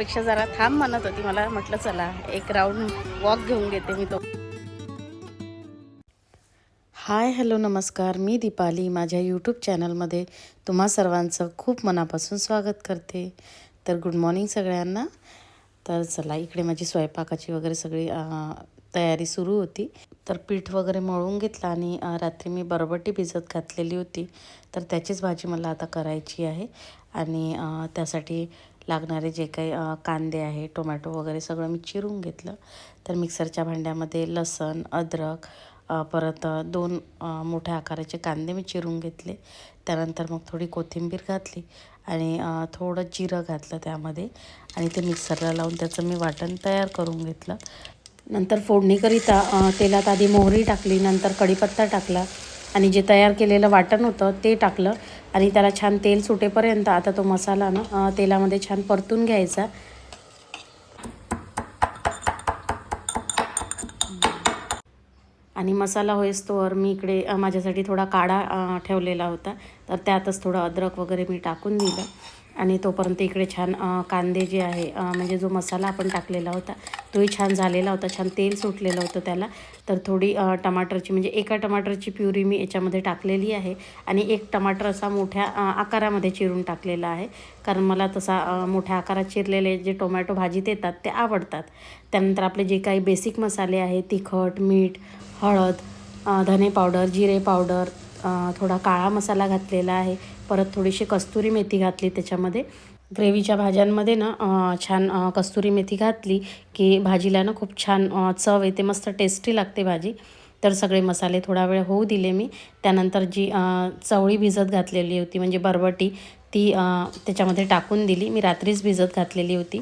अपेक्षा जरा थांब म्हणत होती. मला म्हटलं चला एक राऊंड वॉक घेऊन घेते मी तो. हाय हॅलो नमस्कार. मी दीपाली. माझ्या यूट्यूब चॅनलमध्ये तुम्हा सर्वांचं खूप मनापासून स्वागत करते. तर गुड मॉर्निंग सगळ्यांना. तर चला इकडे माझी स्वयंपाकाची वगैरे सगळी तयारी सुरू होती. तर पीठ वगैरे मळून घेतलं आणि रात्री मी बरबटी भिजत घातलेली होती. तर त्याचीच भाजी मला आता करायची आहे. आणि त्यासाठी लागणारे जे काही कांदे आहे टोमॅटो वगैरे सगळं मी चिरून घेतलं. तर मिक्सरच्या भांड्यामध्ये लसण अद्रक परत दोन मोठ्या आकाराचे कांदे मी चिरून घेतले. त्यानंतर मग थोडी कोथिंबीर घातली आणि थोडं जिरं घातलं त्यामध्ये आणि ते मिक्सरला लावून त्याचं मी वाटण तयार करून घेतलं. नंतर फोडणीकरिता तेलात आधी मोहरी टाकली नंतर कढीपत्ता टाकला. आणि जे तयार केलेलं वाटण होतं ते टाकलं आणि त्याला छान तेल सुटेपर्यंत आता तो मसाला ना तेलामध्ये छान परतून घ्यायचा. आणि मसाला होईस्तोवर मी इकडे माझ्यासाठी थोडा काढा ठेवलेला होता. तर त्यातच थोडं अद्रक वगैरे मी टाकून दिलं. आणि तोपर्यंत इकडे छान कांदे जे आहे म्हणजे जो मसाला आपण टाकलेला होता तोही छान झालेला होता छान तेल सुटलेलं होतं त्याला. तर थोडी टमाटरची म्हणजे एका टमाटरची प्युरी मी याच्यामध्ये टाकलेली आहे आणि एक टमाटर असा मोठ्या आकारामध्ये चिरून टाकलेला आहे. कारण मला तसा मोठ्या आकारात चिरलेले जे टोमॅटो भाजीत येतात ते आवडतात. त्यानंतर आपले जे काही बेसिक मसाले आहे तिखट मीठ हळद धने पावडर जिरे पावडर थोडा काळा मसाला घातलेला आहे. परत थोडीशी कस्तुरी मेथी घातली त्याच्यामध्ये. ग्रेव्हीच्या भाज्यांमध्ये ना छान कस्तुरी मेथी घातली की भाजीला ना खूप छान चव येते. मस्त टेस्टी लागते भाजी. तर सगळे मसाले थोडा वेळ होऊ दिले मी. त्यानंतर जी चवळी भिजत घातलेली होती म्हणजे बरबटी ती त्याच्यामध्ये टाकून दिली. मी रात्रीच भिजत घातलेली होती.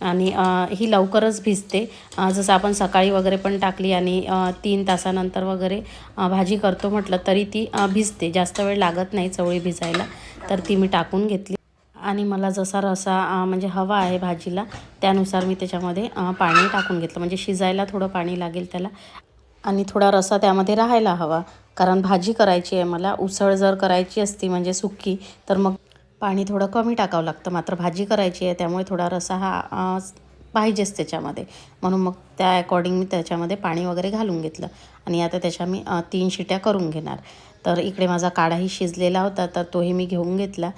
आणि ही लवकरच भिजते. जसं आपण सकाळी वगैरे पण टाकली आणि तीन तासानंतर वगैरे भाजी करतो म्हटलं तरी ती भिजते. जास्त वेळ लागत नाही चवळी भिजायला. तर ती मी टाकून घेतली. आणि मला जसा रसा म्हणजे हवा आहे भाजीला त्यानुसार मी त्याच्यामध्ये पाणी टाकून घेतलं. म्हणजे शिजायला थोडं पाणी लागेल त्याला. आणि थोडा रसा त्यामध्ये राहायला हवा. कारण भाजी करायची आहे मला. उसळ जर करायची असती म्हणजे सुक्की तर मग पाणी थोडं कमी टाकावं लागतं. मात्र भाजी करायची आहे त्यामुळे थोडा रसा हा पाहिजेच त्याच्यामध्ये. म्हणून मग त्या अकॉर्डिंग मी त्याच्यामध्ये पाणी वगैरे घालून घेतलं. आणि आता त्याच्या मी तीन शिट्या करून घेणार. तर इकडे माझा काढाही शिजलेला होता तर तोही मी घेऊन घेतला.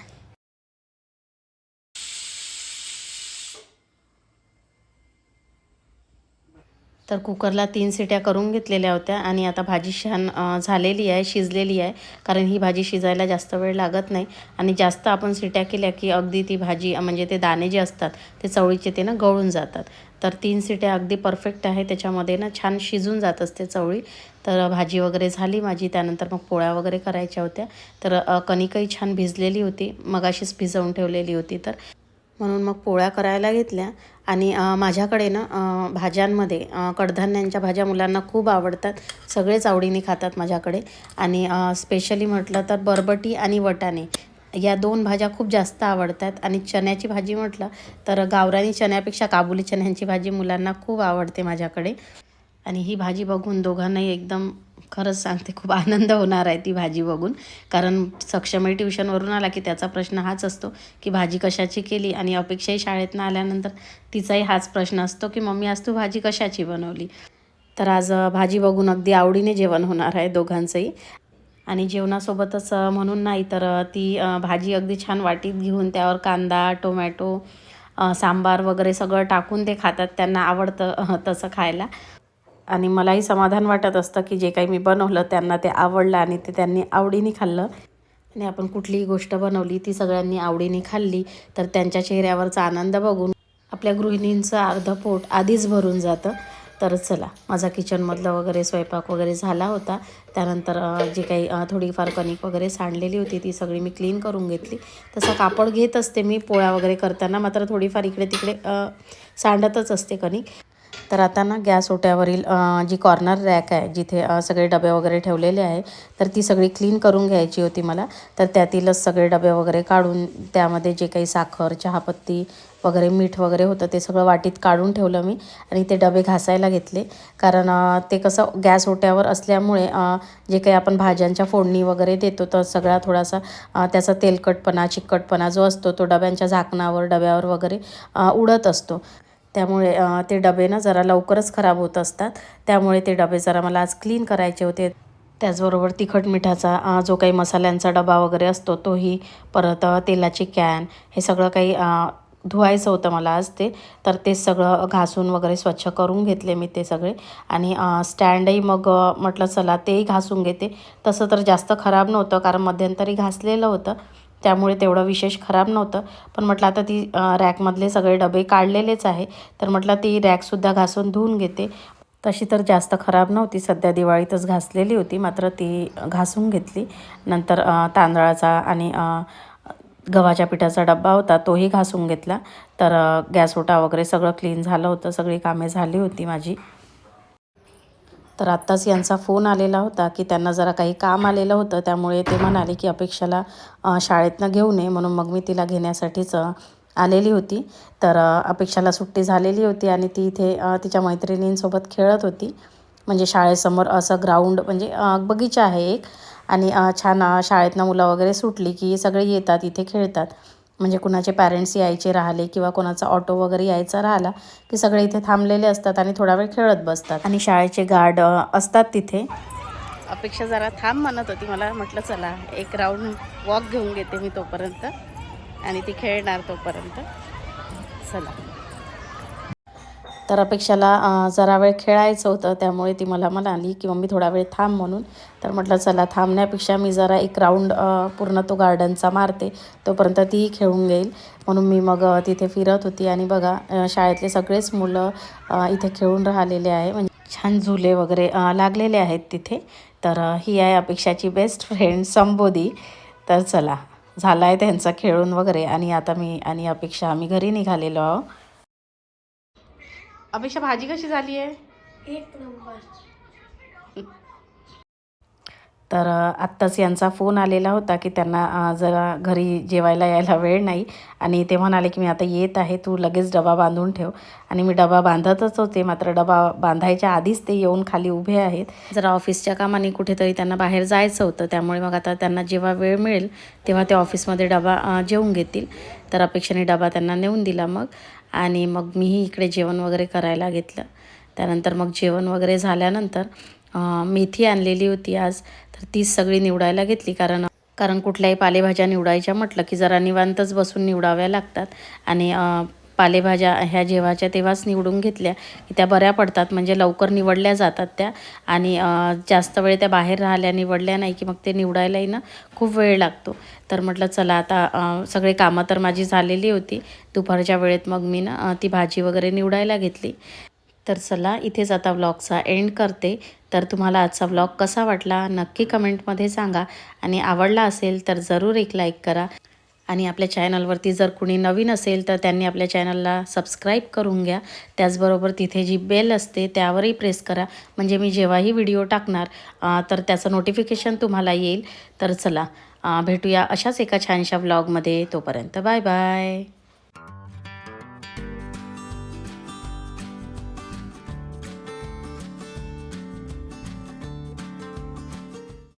तर कुकरला तीन सिट्या करून घेतलेल्या होत्या आणि आता भाजी छान झालेली आहे शिजलेली आहे. कारण ही भाजी शिजायला जास्त वेळ लागत नाही. आणि जास्त आपण सिट्या केल्या की अगदी ती भाजी म्हणजे ते दाणे जे असतात ते चवळीचे ते ना गळून जातात. तर तीन सिट्या अगदी परफेक्ट आहे. त्याच्यामध्ये ना छान शिजून जात असते चवळी. तर भाजी वगैरे झाली माझी. त्यानंतर मग पोळ्या वगैरे करायच्या होत्या. तर कणिकही छान भिजलेली होती. मगाशीच भिजवून ठेवलेली होती तर. म्हणून मग पोळ्या करायला घेतल्या. आणि माझ्याकडे ना भाज्यांमध्ये कडधान्यांच्या भाज्या मुलांना खूप आवडतात. सगळेच आवडीने खातात माझ्याकडे. आणि स्पेशली म्हटलं तर बरबटी आणि वटाणे. या दोन भाज्या खूप जास्त आवडतात. आणि चण्याची भाजी म्हटलं तर गावरानी चण्यापेक्षा काबुली चण्यांची भाजी मुलांना खूप आवडते माझ्याकडे. आणि ही भाजी बघून दोघांनाही एकदम खरंच सांगते खूप आनंद होणार आहे ती भाजी बघून. कारण सक्षमही ट्युशनवरून आला की त्याचा प्रश्न हाच असतो की भाजी कशाची केली आणि अपेक्षाही शाळेतनं आल्यानंतर तिचाही हाच प्रश्न असतो की मम्मी आज तू भाजी कशाची बनवली? तर आज भाजी बघून अगदी आवडीने जेवण होणार आहे दोघांचंही. आणि जेवणासोबतच म्हणून नाही तर ती भाजी अगदी छान वाटीत घेऊन त्यावर कांदा टोमॅटो सांबार वगैरे सगळं टाकून ते खातात त्यांना आवडतं तसं खायला. आणि मलाही समाधान वाटत असतं की जे काही मी बनवलं त्यांना ते आवडलं आणि ते त्यांनी आवडीने खाल्लं. आणि आपण कुठलीही गोष्ट बनवली ती सगळ्यांनी आवडीने खाल्ली तर त्यांच्या चेहऱ्यावरचा आनंद बघून आपल्या गृहिणींचं अर्धं पोट आधीच भरून जातं. तर चला माझा किचनमधलं वगैरे स्वयंपाक वगैरे झाला होता. त्यानंतर जी जे काही थोडीफार कणिक वगैरे सांडलेली होती ती सगळी मी क्लीन करून घेतली. तसा कापड घेत असते मी पोळ्या वगैरे करताना मात्र थोडीफार इकडे तिकडे सांडतच असते कणिक. तर आता ना गॅस ओट्यावरील जी कॉर्नर रॅक आहे जिथे सगळे डबे वगैरे ठेवलेले आहे तर ती सगळी क्लीन करून घ्यायची होती मला. तर त्यातीलच सगळे डबे वगैरे काढून त्यामध्ये जे काही साखर चहापत्ती वगैरे मीठ वगैरे होतं ते सगळं वाटीत काढून ठेवलं मी आणि ते डबे घासायला घेतले. कारण ते कसं गॅस ओट्यावर असल्यामुळे जे काही आपण भाज्यांच्या फोडणी वगैरे देतो तर सगळा थोडासा त्याचा तेलकटपणा चिकटपणा जो असतो तो डब्यांच्या झाकणावर डब्यावर वगैरे उडत असतो. त्यामुळे ते डबे ना जरा लवकरच खराब होत असतात. त्यामुळे ते डबे जरा मला आज क्लीन करायचे होते. त्याचबरोबर तिखट मिठाचा जो काही मसाल्यांचा डबा वगैरे असतो तोही परत तेलाची कॅन हे सगळं काही धुवायचं होतं मला आज ते. तर ते सगळं घासून वगैरे स्वच्छ करून घेतले मी ते सगळे. आणि स्टँडही मग म्हटलं चला तेही घासून घेते. तसं तर जास्त खराब नव्हतं कारण मध्यंतरी घासलेलं होतं. त्यामुळे तेवढं विशेष खराब नव्हतं. पण म्हटलं आता ती रॅकमधले सगळे डबे काढलेलेच आहे. तर म्हटलं ती रॅकसुद्धा घासून धुवून घेते. तशी तर जास्त खराब नव्हती. सध्या दिवाळीतच घासलेली होती. मात्र ती घासून घेतली. नंतर तांदळाचा आणि गव्हाच्या पिठाचा डब्बा होता तोही घासून घेतला. तर गॅस ओटा वगैरे सगळं क्लीन झालं होतं. सगळी कामे झाली होती माझी. तर आत्ताच यांचा फोन आलेला होता की त्यांना जरा काही काम आलेलं होतं त्यामुळे ते म्हणाले की अपेक्षाला शाळेतनं घेऊ नये म्हणून मग मी तिला घेण्यासाठीच आलेली होती. तर अपेक्षाला सुट्टी झालेली होती आणि ती इथे तिच्या मैत्रिणींसोबत खेळत होती. म्हणजे शाळेसमोर असं ग्राउंड म्हणजे बगीचा आहे एक. आणि छान शाळेतनं मुलं वगैरे सुटली की सगळे येतात इथे खेळतात. म्हणजे कुणाचे पॅरेंट्स यायचे राहिले किंवा कोणाचा ऑटो वगैरे यायचा राहिला की सगळे इथे थांबलेले असतात आणि थोडा वेळ खेळत बसतात. आणि शाळेचे गार्ड असतात तिथे. अपेक्षा जरा थांब म्हणत होती. मला म्हटलं चला एक राऊंड वॉक घेऊन घेते मी तोपर्यंत. आणि ती खेळणार तोपर्यंत. चला. तर अपेक्षाला जरा वेळ खेळायचं होतं त्यामुळे ती मला म्हणाली की मम्मी थोडा वेळ थांब म्हणून. तर म्हटलं चला थांबण्यापेक्षा मी जरा एक राऊंड पूर्ण तो गार्डनचा मारते तोपर्यंत तीही खेळून घेईल. म्हणून मी मग तिथे फिरत होती आणि बघा शाळेतले सगळेच मुलं इथे खेळून राहिलेले आहे. म्हणजे छान झुले वगैरे लागलेले आहेत तिथे. तर ही आहे अपेक्षाची बेस्ट फ्रेंड संबोधी. तर चला झाला आहे त्यांचा खेळून वगैरे आणि आता मी आणि अपेक्षा आम्ही घरी निघालेलो आहो अपेक्षा भाजी कशी झाली आहे? एक नंबर. तर आत्ताच यांचा फोन आलेला होता की त्यांना जरा घरी जेवायला यायला वेळ नाही. आणि ते म्हणाले की मी आता येत आहे तू लगेच डबा बांधून ठेव. आणि मी डबा बांधतच होते मात्र डबा बांधायच्या आधीच ते येऊन खाली उभे आहेत. जरा ऑफिसच्या कामाने कुठेतरी त्यांना बाहेर जायचं होतं त्यामुळे मग आता त्यांना जेव्हा वेळ मिळेल तेव्हा ते ऑफिसमध्ये डबा जेवून घेतील. तर अपेक्षाने डबा त्यांना नेऊन दिला मग. आणि मग मीही इकडे जेवण वगैरे करायला घेतलं. त्यानंतर मग जेवण वगैरे झाल्यानंतर मेथी आणलेली होती आज तर तीच सगळी निवडायला घेतली. कारण कारण कुठल्याही पालेभाज्या निवडायच्या म्हटलं की जरा निवांतच बसून निवडाव्या लागतात. आणि पालेभाज्या ह्या जेव्हाच्या तेव्हाच निवडून घेतल्या की त्या बऱ्या पडतात म्हणजे लवकर निवडल्या जातात त्या. आणि जास्त वेळ त्या बाहेर राहिल्या निवडल्या नाही की मग ते निवडायलाही ना खूप वेळ लागतो. तर म्हटलं चला आता सगळे कामं तर माझी झालेली होती. दुपारच्या वेळेत मग मी ना ती भाजी वगैरे निवडायला घेतली. तर चला इथेच आता व्लॉगचा एंड करते. तर तुम्हाला आजचा व्लॉग कसा वाटला नक्की कमेंटमध्ये सांगा. आणि आवडला असेल तर जरूर एक लाईक करा. आणि आपल्या चॅनलवरती जर कुणी नवीन असेल तर त्यांनी आपल्या चॅनलला सबस्क्राईब करून घ्या. त्याचबरोबर तिथे जी बेल असते त्यावरही प्रेस करा. म्हणजे मी जेव्हाही व्हिडिओ टाकणार तर त्याचं नोटिफिकेशन तुम्हाला येईल. तर चला भेटूया अशाच एका छानशा व्लॉगमध्ये तोपर्यंत. Bye bye.